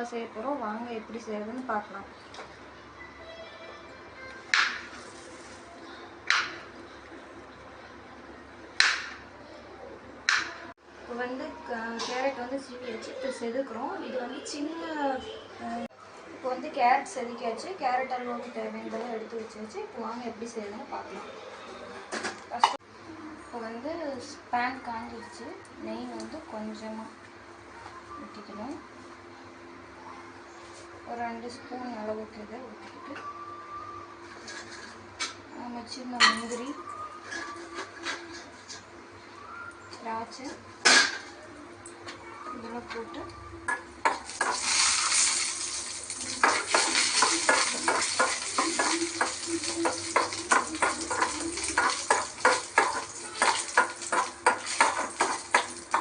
அல்வா செய்ய போகிறோம் வாங்க எப்படி செய்யறதுன்னு பார்க்கலாம். இப்போ வந்து கேரட் வந்து சீவி வச்சு இப்போ செதுக்குறோம். இது வந்து சின்ன இப்போ வந்து கேரட் செதுக்கியாச்சு. கேரட் அல்வாவுக்கு தேவையானதெல்லாம் எடுத்து வச்சாச்சு. இப்போ வாங்க எப்படி செய்யணும்னு பார்க்கலாம். இப்போ வந்து பேன் காஞ்சிடுச்சு. நெய் வந்து கொஞ்சமாக ஊற்றிக்கணும் ஒரு ரெண்டு ஸ்பூன் அளவுக்கு இதை ஊற்றிக்கிட்டு நம்ம சின்ன முந்திரி திராட்சை இதெல்லாம் போட்டு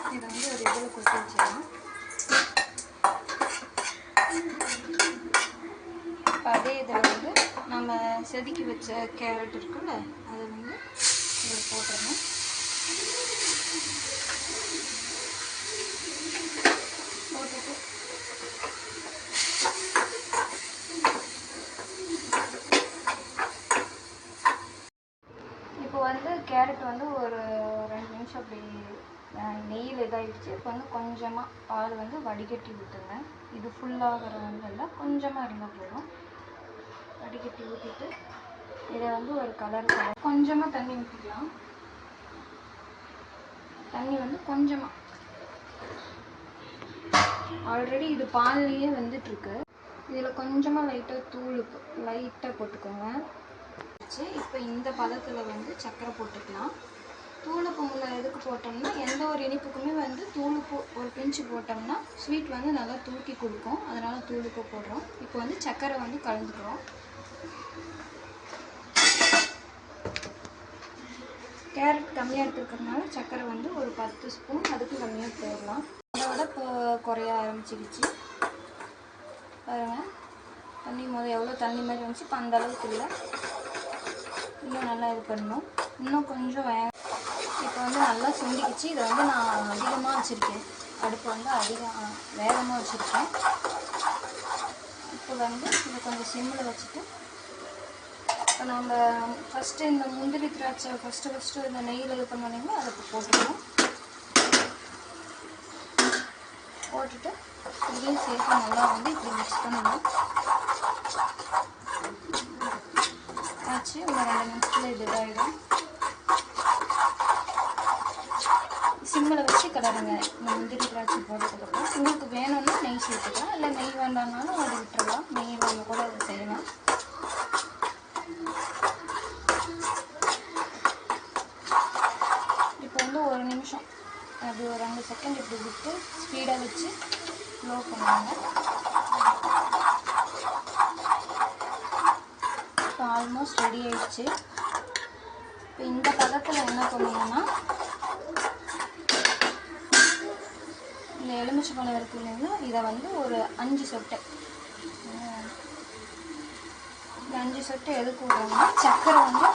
இதை வந்து ஒரு இதில் கொட்டி வச்சிடலாம் இப்போ அதே இதில் வந்து நம்ம செதுக்கி வச்ச கேரட் இருக்குல்ல அதை வந்து இதில் போட்டுடணும். போட்டுட்டு. இப்போ வந்து கேரட் வந்து ஒரு ரெண்டு நிமிஷம் அப்படி நெய்யில் இதாகிடுச்சி இப்போ வந்து கொஞ்சமாக பால் வந்து வடிகட்டி ஊற்றுங்க இது ஃபுல்லாகிற வந்து இல்லை கொஞ்சமாக இருந்தால் போதும். வடிகட்டி ஊற்றிட்டு இதை வந்து ஒரு கலர் கலர் கொஞ்சமாக தண்ணி ஊற்றிக்கலாம் தண்ணி வந்து கொஞ்சமாக ஆல்ரெடி இது பால்லையே வந்துட்டுருக்கு. இதில் கொஞ்சமாக லைட்டாக தூள் லைட்டாக போட்டுக்கோங்க. வச்சு இப்போ இந்த பதத்தில் வந்து சர்க்கரை போட்டுக்கலாம். தூளுப்பு முல்லை எதுக்கு போட்டோம்னா எந்த ஒரு இனிப்புக்குமே வந்து தூளுப்பு ஒரு பிஞ்சு போட்டோம்னா ஸ்வீட் வந்து நல்லா தூக்கி கொடுக்கும். அதனால் தூளுப்பு போடுறோம். இப்போ வந்து சர்க்கரை வந்து கலந்துக்கிறோம். கேரட் கம்மியாக எடுத்துருக்கிறதுனால சர்க்கரை வந்து ஒரு பத்து ஸ்பூன் அதுக்கு கம்மியாக போடலாம். அதோட இப்போ குறைய ஆரம்பிச்சிருச்சு. பாருங்கள் தண்ணி முதல் எவ்வளோ தண்ணி மாதிரி வந்துச்சு இப்போ அந்த அளவுக்கு இல்லை. இன்னும் நல்லா இது பண்ணணும். இன்னும் கொஞ்சம் வே இப்போ வந்து நல்லா சுண்டிக்கிச்சு இதை வந்து நான் அதிகமாக வச்சுருக்கேன். அடுப்பு வந்து அதிகம் வேகமாக வச்சுருக்கேன். இப்போ வந்து இதை கொஞ்சம் சிம்மில் வச்சுட்டு இப்போ நம்ம ஃபஸ்ட்டு இந்த முந்திரி திராட்சை ஃபஸ்ட்டு ஃபஸ்ட்டு இந்த நெய்யில் இது பண்ணீங்களோ அதை இப்போ போட்டுக்கணும் போட்டுட்டு இதையும் சேர்த்து நல்லா வந்து இப்படி மிக்ஸ் பண்ணணும். ஆச்சு ஒரு ரெண்டு நிமிஷத்தில் இது இதாகிடும் சிம்மில் வச்சு கிளறுங்க இந்த முந்திரி திராட்சை போட்டதுக்கப்புறம் உங்களுக்கு வேணும்னா நெய் சேர்த்துக்கலாம். இல்லை நெய் வேண்டாம்னாலும் அதை விட்டுறலாம். நெய் இல்லாமல் கூட அதை செய்யலாம். இப்போ வந்து ஒரு நிமிஷம். அப்படி ஒரு ரெண்டு செகண்ட் இப்படி விட்டு ஸ்பீடாக வச்சு ஸ்லோ பண்ணுவாங்க இப்போ ஆல்மோஸ்ட் ரெடி ஆயிடுச்சு. இப்போ இந்த பதத்தில் என்ன பண்ணணும்னா இந்த எலுமிச்சை பழம் இருக்கு இல்லைங்களா? இதை வந்து ஒரு அஞ்சு சொட்டை. இந்த அஞ்சு சொட்டை எதுக்கு விடுறோம்னா சர்க்கரை வந்து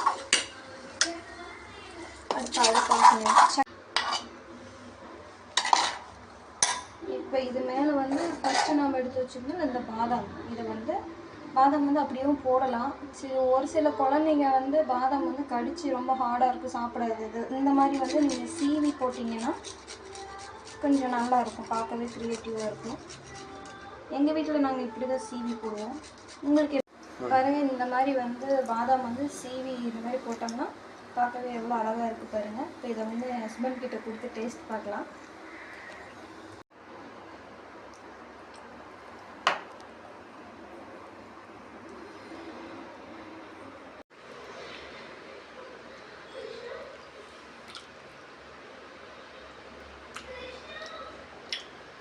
அடுத்து இப்போ இது மேலே வந்து ஃபஸ்ட்டு நம்ம எடுத்து வச்சுருந்தோம் இந்த பாதாம். இதை வந்து பாதாம் வந்து அப்படியும் போடலாம். சரி ஒரு சில குழந்தைங்க வந்து பாதாம் வந்து கடிச்சு ரொம்ப ஹார்டாக இருக்குது சாப்பிட்றது. இது இந்த மாதிரி வந்து நீங்கள் சீவி போட்டிங்கன்னா கொஞ்சம் நல்லா இருக்கும் பார்க்கவே க்ரியேட்டிவாக இருக்கும். எங்கள் வீட்டில் நாங்கள் இப்படி தான் சீவி போடுவோம். உங்களுக்கு பாருங்கள் பாருங்க இந்த மாதிரி வந்து பாதாம் வந்து சீவி இந்த மாதிரி போட்டோம்னா பார்க்கவே எவ்வளோ அழகாக இருக்குது பாருங்கள் இப்போ இதை வந்து என் ஹஸ்பண்ட் கிட்ட கொடுத்து டேஸ்ட் பார்க்கலாம்.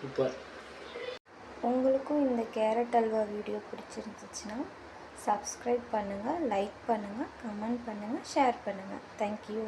சூப்பர் உங்களுக்கும் இந்த கேரட் அல்வா வீடியோ பிடிச்சிருந்துச்சுன்னா சப்ஸ்கிரைப் பண்ணுங்கள் லைக் பண்ணுங்கள் கமெண்ட் பண்ணுங்கள் ஷேர் பண்ணுங்கள் தேங்க்யூ